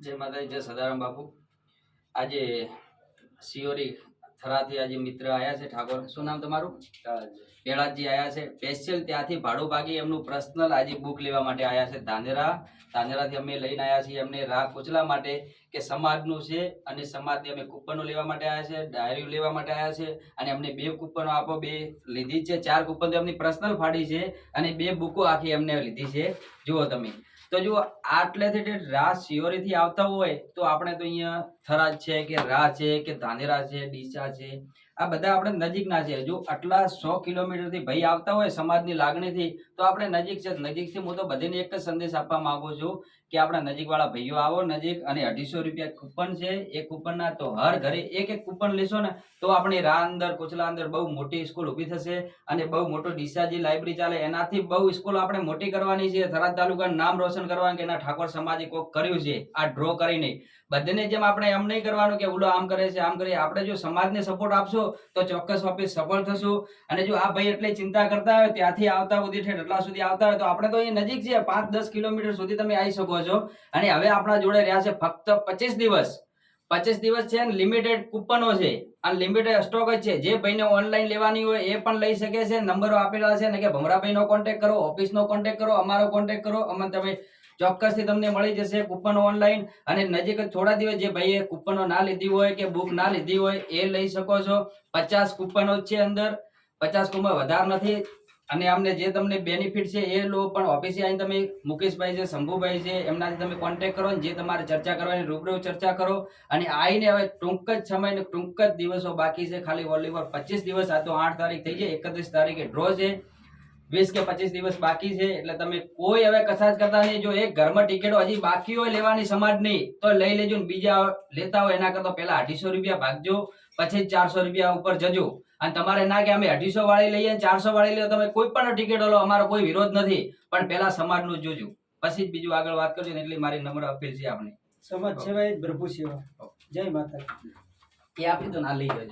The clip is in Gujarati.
જય માતાજી જય સદારામ બાપુ. આજે સિયોરી થરાથી આજે મિત્ર આવ્યા છે ઠાકોર. શું નામ તમારું? પેળાજી આવ્યા છે. સ્પેશિયલ ત્યાંથી ભાડું ભાગી એમનું પર્સનલ આજે બુક લેવા માટે આવ્યા છે ધાનેરા. ધાનેરાથી અમે લઈને આવ્યા છીએ એમને રાહ પૂછલા માટે કે સમાજનું છે અને સમાજની અમે કૂપનો લેવા માટે આવ્યા છે ડાયરીઓ લેવા માટે આવ્યા છે અને અમને બે કૂપનો આપો બે લીધી છે. ચાર કૂપન તો એમની પર્સનલ ફાડી છે અને બે બુકો આખી એમને લીધી છે. જુઓ તમે. તો જો આટલેથી રા શિયોરીથી આવતા હોય, તો આપણે તો અહીંયા થરાદ છે કે રા છે કે ધાનેરા છે, ડીસા છે આ બધા આપણે નજીકના છે. જો આટલા સો કિલોમીટરથી ભાઈ આવતા હોય સમાજની લાગણીથી, તો આપણે નજીક છે. નજીકથી હું તો બધીને એક જ સંદેશ આપવા માંગુ છું કે આપણા નજીકવાળા ભાઈઓ આવો નજીક અને અઢીસો રૂપિયા કૂપન છે. એ કૂપનના તો હર ઘરે એક એક કૂપન લેશો ને, તો આપણી રા અંદર કોચલા અંદર બહુ મોટી સ્કૂલ ઊભી થશે અને બહુ મોટો ડીસાજી લાઇબ્રેરી ચાલે. એનાથી બહુ સ્કૂલ આપણે મોટી કરવાની છે. થરાદ તાલુકાનું નામ રોશન કરવાનું કે એના ઠાકોર સમાજે કોક કર્યું છે. આ ડ્રો કરીને. બધાને જેમ આપણે એમ નહીં કરવાનું કે ઓલો આમ કરે છે, આમ કરે આપણે જો સમાજને સપોર્ટ આપશો તો ચોક્કસ વાપે સફળ થશો. અને જો આ ભાઈ એટલે ચિંતા કરતા હોય, ત્યાંથી આવતા સુધી ઠેઠ સુધી આવતા હોય, તો આપણે તો અહીંયા નજીક છે પાંચ દસ કિલોમીટર સુધી તમે આવી શકો છો. અને હવે આપણા જોડે રહ્યા છે ફક્ત પચીસ દિવસ. પચીસ દિવસ છે લિમિટેડ કૂપનો છે. આ લિમિટેડ સ્ટોક જ છે. જે ભાઈને ઓનલાઈન લેવાની હોય એ પણ લઈ શકે છે. નંબરો આપેલા છે. ને કે ભમરાભાઈનો કોન્ટેક્ટ કરો ઓફિસનો કોન્ટેક્ટ કરો, અમારો કોન્ટેક્ટ કરો. અમે તમે ચોક્કસથી તમને મળી જશે કૂપનો ઓનલાઈન અને નજીક જ થોડા દિવસ જે ભાઈએ કૂપનો ના લીધી હોય કે બુક ના લીધી હોય એ લઈ શકો છો. પચાસ કૂપનો છે અંદર. પચાસ કૂપન વધારે નથી. અને અમને જે તમને બેનિફિટ છે એ લો. પણ ઓફિસે આવીને તમે મુકેશભાઈ છે, શંભુભાઈ છે, એમનાથી તમે કોન્ટેક્ટ કરો જે તમારે ચર્ચા કરવાની રૂબરૂ ચર્ચા કરો. અને આવીને હવે ટૂંક જ સમયને ટૂંક જ દિવસો બાકી છે. ખાલી ઓનલી ફોર પચીસ દિવસ આ તો આઠ તારીખ થઈ જાય એકત્રીસ તારીખે ડ્રો છે. વીસ કે પચીસ દિવસ બાકી છે એટલે તમે કોઈ હવે કસાજ કરતા નહીં. જો એક ઘરમાં ટિકિટો હજી બાકી હોય લેવાની સમાજની તો લઈ લેજો ને બીજા લેતા હોય એના કરતા પહેલા અઢીસો રૂપિયા ભાગજો પછી ચારસો રૂપિયા ઉપર જજો. અને તમારે ના કે અમે અઢીસો વાળી લઈએ ચારસો વાળી લઈએ તમે કોઈ પણ ટિકિટ લો અમારો કોઈ વિરોધ નથી. પણ પહેલા સમાજનું જ જોજો. પછી જ બીજું આગળ વાત કરજો ને એટલી મારી નમ્ર અપીલ છે આપણે સમાજ સેવા એ પ્રભુ સેવા. જય માતા એ આપી દો ના લઈ જજો.